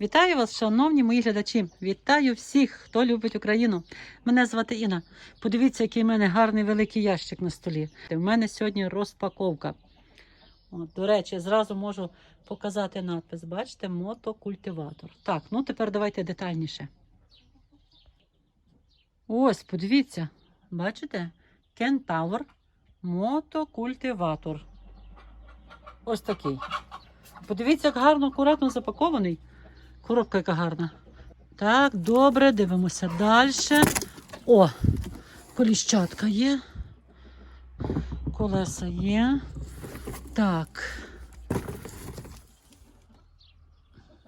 Вітаю вас, шановні мої глядачі. Вітаю всіх, хто любить Україну. Мене звати Інна. Подивіться, який в мене гарний великий ящик на столі. У мене сьогодні розпаковка. От, до речі, зразу можу показати надпис. Бачите, мотокультиватор. Так, ну тепер давайте детальніше. Ось, подивіться, бачите? Кентавр мотокультиватор. Ось такий. Подивіться, як гарно, акуратно запакований. Коробка яка гарна. Так, добре, дивимося далі. О, коліщатка є. Колеса є. Так.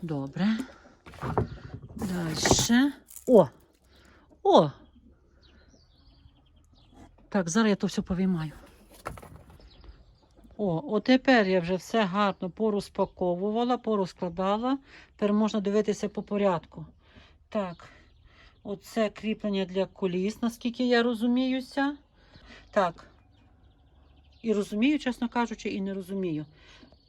Добре. Далі. О! О! Так, зараз я то все повіймаю. О, отепер я вже все гарно порозпаковувала, порозкладала. Тепер можна дивитися по порядку. Так, оце кріплення для коліс, наскільки я розуміюся. Так. І розумію, чесно кажучи, і не розумію.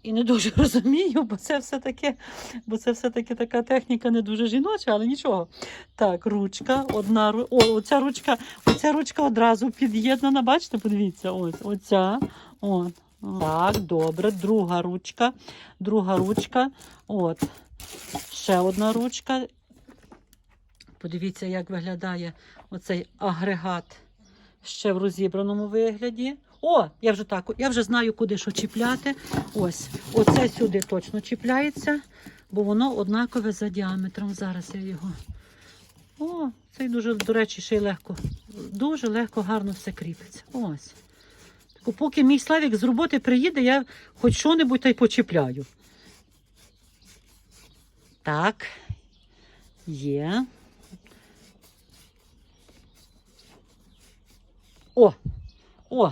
І не дуже розумію, бо це все все-таки така техніка не дуже жіноча, але нічого. Так, ручка, одна О, оця ручка, оця ручка одразу під'єднана. Бачите, подивіться, ось оця. От. Так, добре. Друга ручка. Друга ручка. От. Ще одна ручка. Подивіться, як виглядає оцей агрегат ще в розібраному вигляді. О, я вже так, я вже знаю, куди що чіпляти. Ось, оце сюди точно чіпляється, бо воно однакове за діаметром. Зараз я його. О, цей дуже, до речі, ще й легко. Дуже легко, гарно все кріпиться. Ось. Поки мій Славік з роботи приїде, я хоч що-небудь та й почіпляю. Так. Є. О! О!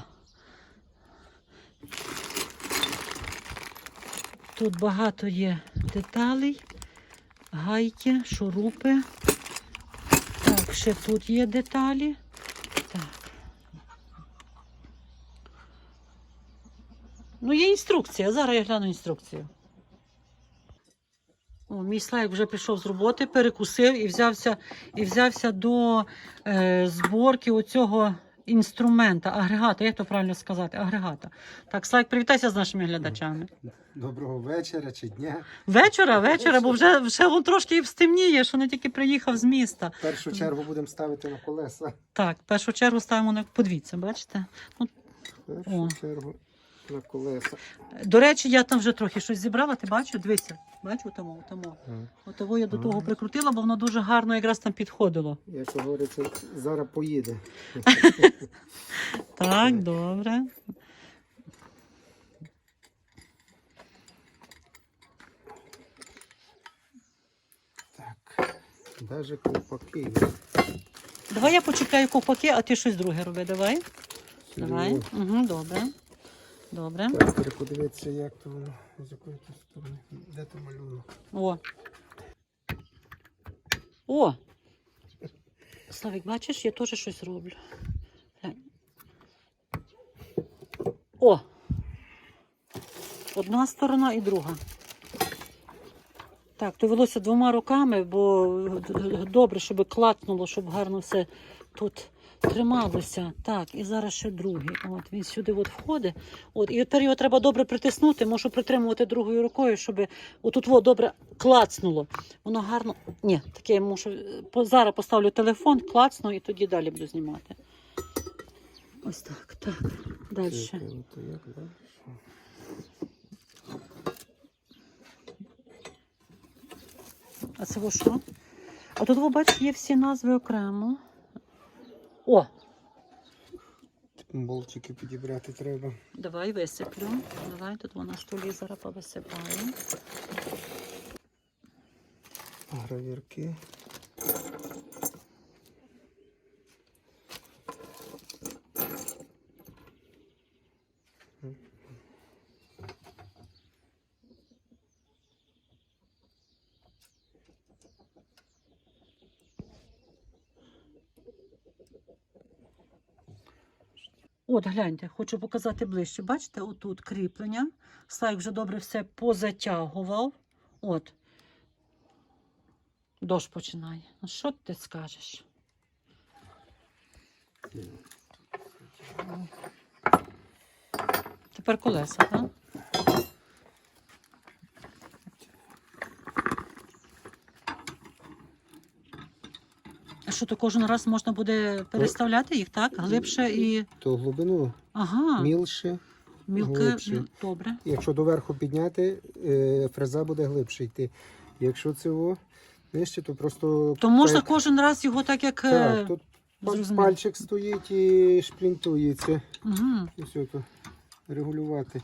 Тут багато є деталей, гайки, шурупи. Так, ще тут є деталі. Ну, є інструкція. Зараз я гляну інструкцію. О, мій слайк вже прийшов з роботи, перекусив і взявся, і взявся до е, зборки оцього інструмента, агрегата. Як то правильно сказати? Агрегата. Так, Слайк, привітайся з нашими глядачами. Доброго вечора чи дня. Вечора, вечора, бо вже, вже вон трошки і стемніє, що не тільки приїхав з міста. В першу чергу будемо ставити на колеса. Так, в першу чергу ставимо на подивіться, бачите? Ну, В першу О. чергу на колеса. до речі, я там вже трохи щось зібрала, ти бачиш? Дивися, бачу тому, тому. Ага. Отого я до того прикрутила, бо воно дуже гарно якраз там підходило. Як то говориться, зараз поїде. Так, добре. Так. Даже ковпаки. Давай я почекаю ковпаки, а ти щось друге роби. Давай. Давай. Угу, добре. Добре. Так, треба подивитися, як то воно, з якої то сторони. Де то малюнок? О. О. Славик, бачиш, я теж щось роблю. Глянь. О. Одна сторона і друга. Так, довелося двома руками, бо добре, щоб клацнуло, щоб гарно все тут трималося. Так, і зараз ще другий. От він сюди от входить. От, і тепер його треба добре притиснути. Можу притримувати другою рукою, щоб отут во добре клацнуло. Воно гарно. Ні, таке я мушу. Зараз поставлю телефон, клацну і тоді далі буду знімати. Ось так, так. Далі. А це во що? А тут, ви бачите, є всі назви окремо. О, Болтики підібрати треба. давай висиплю. Давай тут вона на столі зараз повисипає. Гравірки. От, гляньте, хочу показати ближче. Бачите, отут кріплення. Слайк вже добре все позатягував. От. Дощ починає. Ну що ти скажеш? Тепер колеса, так? А що то кожен раз можна буде переставляти їх, так? Глибше і. То глибину Ага, мілше. мілке. глибше. міл- Добре. Якщо доверху підняти, е, фреза буде глибше йти. Якщо це о, нижче, то просто. То можна так, кожен раз його так, як. е, так, тут зрозуміло. пальчик стоїть і шплінтується. Угу. І все то регулювати.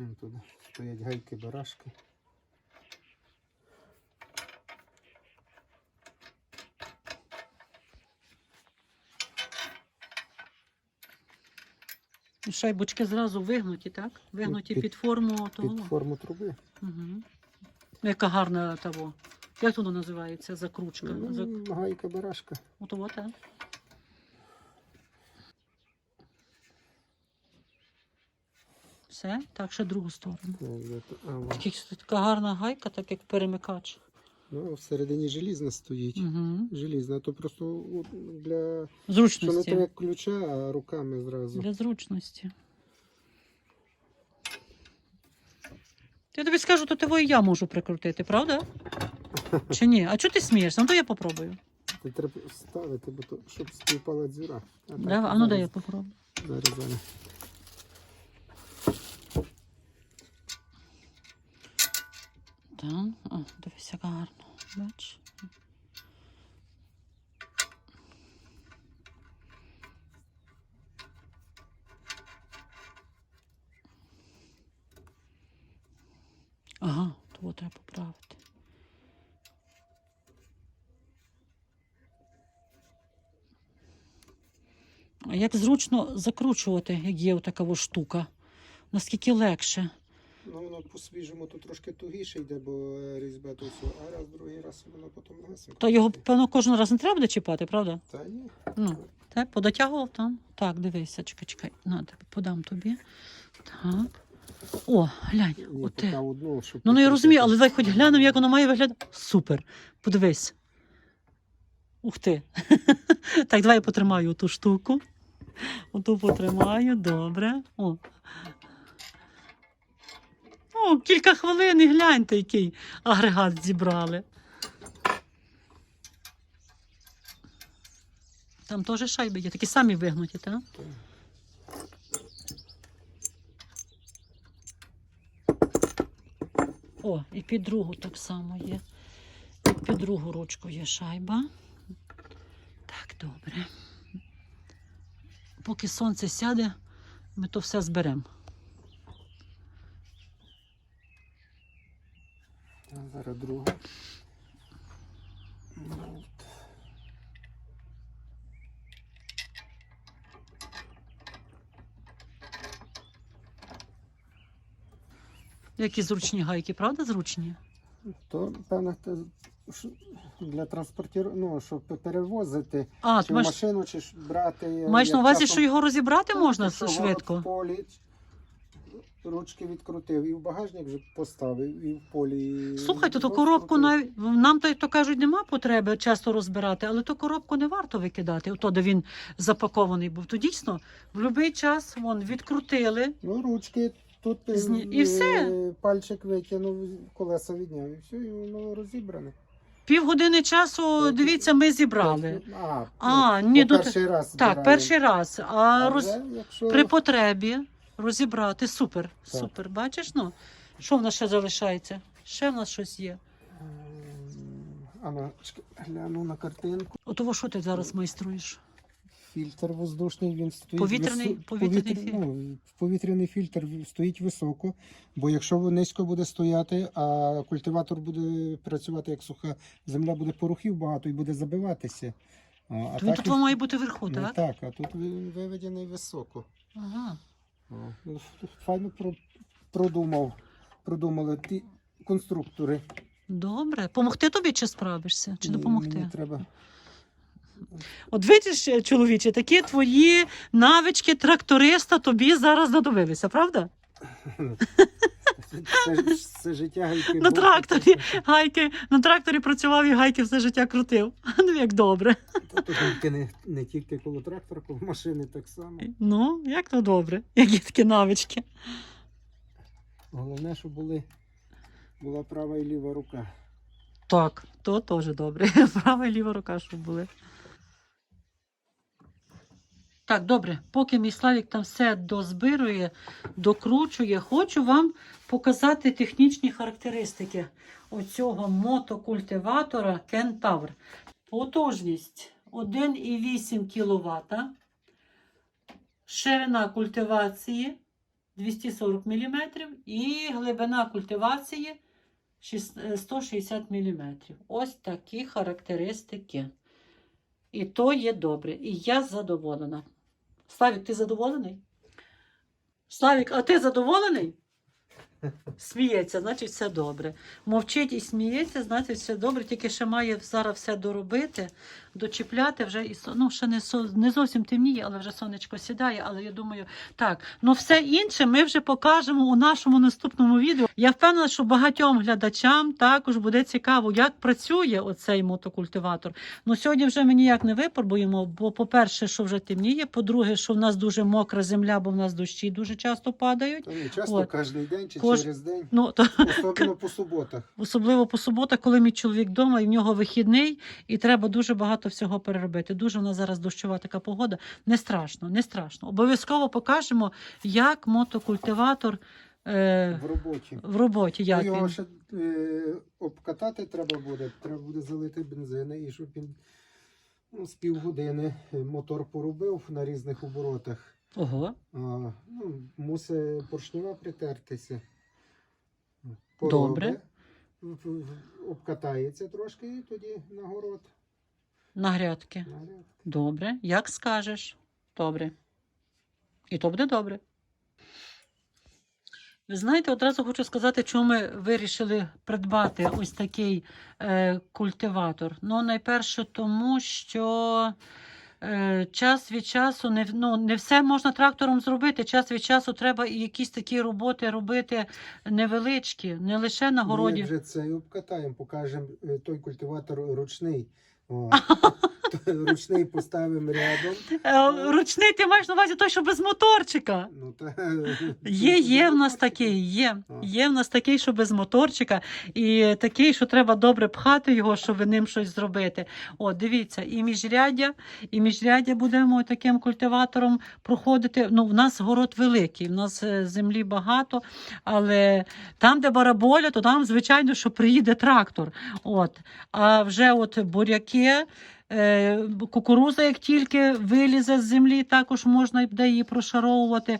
Вон Тут стоять гайки, барашки. Шайбочки зразу вигнуті, так? Вигнуті під- під, форму того. Під форму труби. Угу. Яка гарна того. Як воно називається? Закручка. За... М, Гайка, барашка. Ото, так. Все, так, ще другу сторону. Ну, вон. Таких- Така гарна гайка, так як перемикач. Ну, всередині желізна стоїть. Угу. Желізна, то просто для. Що не так ключа, а руками зразу. Для зручності. Я тобі скажу, то того і я можу прикрутити, правда? Чи ні? А чого ти смієшся? Ну то я попробую. Ти треба ставити, бо то, щоб співпала дзюра. А так, Да? А ну дай я попробую. Зараз, зараз. Так, о, дивись, як гарно. Бач. Ага, того треба поправити. Як зручно закручувати, як є така штука? Наскільки легше? Ну, воно по-свіжому то трошки тугіше йде, бо е, різьба то все. А раз, другий раз воно потім гасить. То його, певно, кожен раз не треба буде чіпати, правда? Та ні. Ну, так, подотягував там. Так, дивися, чекай, чекай. На, подам тобі. Так. О, глянь, Ні, оте. одну, щоб Ну, ну я розумію, але давай хоч глянемо, як воно має виглядати. Супер. Подивись. Ух ти. так, давай я потримаю ту штуку. Оту потримаю, добре. О. О, кілька хвилин і гляньте, який агрегат зібрали. Там теж шайби є, такі самі вигнуті, так? О, і під другу так само є. І під другу ручку є шайба. Так, добре. Поки сонце сяде, ми то все зберемо. Зараз друга. Ну, от. Які зручні гайки, правда, зручні? То, певно, те, для транспортіру, ну, щоб перевозити А, чи ти маєш, машину, чи ж брати. маєш на увазі, що його розібрати можна швидко? В полі ручки відкрутив, і в багажник вже поставив, і в полі. Слухай, то ту коробку навіть нам то, то кажуть, нема потреби часто розбирати, але ту коробку не варто викидати, ото де він запакований був. То дійсно в будь-який час вон відкрутили. Ну, ручки тут е, Зні- і все. е, пальчик витягнув, колеса відняв, і все, і воно розібране. Півгодини часу, Так. дивіться, ми зібрали. А, А, ну, ні, ну, перший раз Так, збираємо. перший раз. А А роз... вже, якщо... при потребі розібрати. Супер. Так. Супер. Бачиш? ну? Що в нас ще залишається? Ще в нас щось є. А ну, гляну на картинку. Отого, що ти зараз майструєш? Фільтр воздушний, він стоїть Повітряний- висо- повітряний повітря- фільтр. ну, повітряний фільтр стоїть високо, бо якщо низько буде стояти, а культиватор буде працювати як суха земля, буде порухів багато і буде забиватися. А, а То він тут він- має бути вверху, ну, так? так, а тут він виведений високо. Ага. Файно про- продумав. Продумали ті конструктори. Добре. Помогти тобі чи справишся? Чи Ні, допомогти? Мені треба. От видиш, е, чоловіче, такі твої навички тракториста тобі зараз знадобилися, правда? Це, це життя гайки. На тракторі. Гайки на тракторі працював і гайки все життя крутив. Ну як добре. Та Тут гайки не, не тільки коло трактора, коло машини так само. Ну, як то добре, як є такі навички. Головне, щоб були, була права і ліва рука. Так, то теж добре. Права і ліва рука, щоб були. Так, добре, поки мій Славік там все дозбирує, докручує, хочу вам показати технічні характеристики оцього мотокультиватора Кентавр. Потужність 1,8 кВт, ширина культивації 240 мм і глибина культивації е, 160 мм. Ось такі характеристики. І то є добре. І я задоволена. Славік, ти задоволений? Славік, а ти задоволений? Сміється, значить все добре. Мовчить і сміється, значить все добре, тільки ще має зараз все доробити, дочіпляти вже і ну, ще не, не зовсім темніє, але вже сонечко сідає. Але я думаю, так, ну все інше ми вже покажемо у нашому наступному відео. Я впевнена, що багатьом глядачам також буде цікаво, як працює оцей мотокультиватор. Ну сьогодні вже ми ніяк не випробуємо, бо, по-перше, що вже темніє, по-друге, що в нас дуже мокра земля, бо в нас дощі дуже часто падають. То не часто, От. кожен день чи Кож- через день, Ну, то, особливо по суботах. Особливо по суботах, коли мій чоловік вдома і в нього вихідний, і треба дуже багато всього переробити. Дуже в нас зараз дощова така погода. Не страшно, не страшно. Обов'язково покажемо, як мотокультиватор е, В роботі. в роботі. Як Ну, його він. ще е, обкатати треба буде. Треба буде залити бензини і щоб він ну, з півгодини е, мотор поробив на різних оборотах. Ого, А, ну, мусить поршнева притертися. Добре. в- в- в- Обкатається трошки і тоді на город. На грядки. Добре, як скажеш. Добре. І то буде добре. Ви знаєте, одразу хочу сказати, чому ми вирішили придбати ось такий е, культиватор. Ну, найперше, тому що час від часу не, ну, не все можна трактором зробити. Час від часу треба і якісь такі роботи робити невеличкі, не лише на городі. Ми вже це обкатаємо, покажемо е, той культиватор ручний. Ручний поставимо рядом. Е, Ручний ти маєш на увазі той, що без моторчика. Ну, та, Є, є в нас такий, є. Є в нас такий, що без моторчика, і такий, що треба добре пхати його, щоб ним щось зробити. О, дивіться, і міжряддя, і міжряддя будемо таким культиватором проходити. Ну, в нас город великий, в нас е, землі багато, але там, де бараболя, то там, звичайно, що приїде трактор. От. А вже от буряки. Е, Кукуруза, як тільки вилізе з землі, також можна буде її прошаровувати.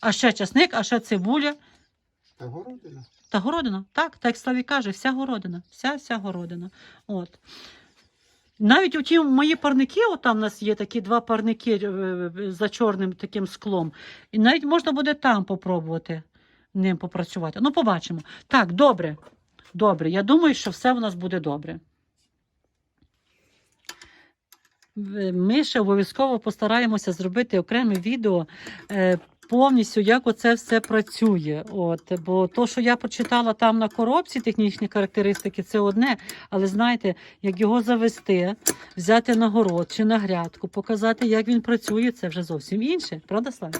А ще часник, а ще цибуля. Та городина. Та городина. Так, так як Славі каже, вся городина. Вся вся городина. От. Навіть у ті мої парники, от там у нас є такі два парники е, за чорним таким склом. І навіть можна буде там попробувати ним попрацювати. Ну, побачимо. Так, добре. Добре. Я думаю, що все у нас буде добре. В- Ми ще обов'язково постараємося зробити окреме відео е, повністю, як оце все працює. От, бо то, що я прочитала там на коробці, технічні характеристики, це одне. Але знаєте, як його завести, взяти на город чи на грядку, показати, як він працює, це вже зовсім інше. Правда, Слава?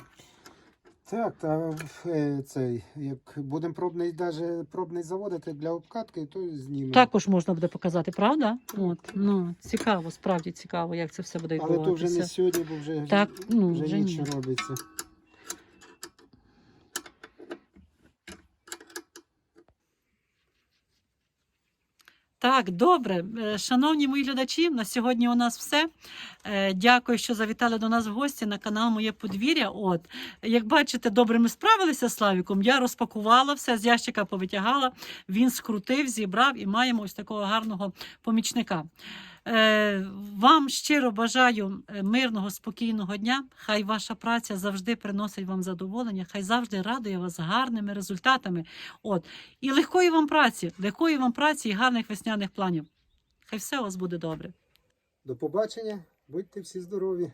Так, та е, цей, як будемо пробний, даже пробний заводити для обкатки, то знімемо. Також можна буде показати, правда? От, ну, цікаво, справді цікаво, як це все буде Але то вже не сьогодні, бо вже, Так, ну, вже, вже ніч робиться. Так, добре. Е, Шановні мої глядачі, на сьогодні у нас все. Е, Дякую, що завітали до нас в гості на канал Моє подвір'я. От, як бачите, добре ми справилися з Славіком. Я розпакувала все, з ящика повитягала. Він скрутив, зібрав і маємо ось такого гарного помічника. Е, вам щиро бажаю е, мирного, спокійного дня. Хай ваша праця завжди приносить вам задоволення, хай завжди радує вас гарними результатами. От. І легкої вам праці, легкої вам праці і гарних весняних планів. Хай все у вас буде добре. До побачення, будьте всі здорові.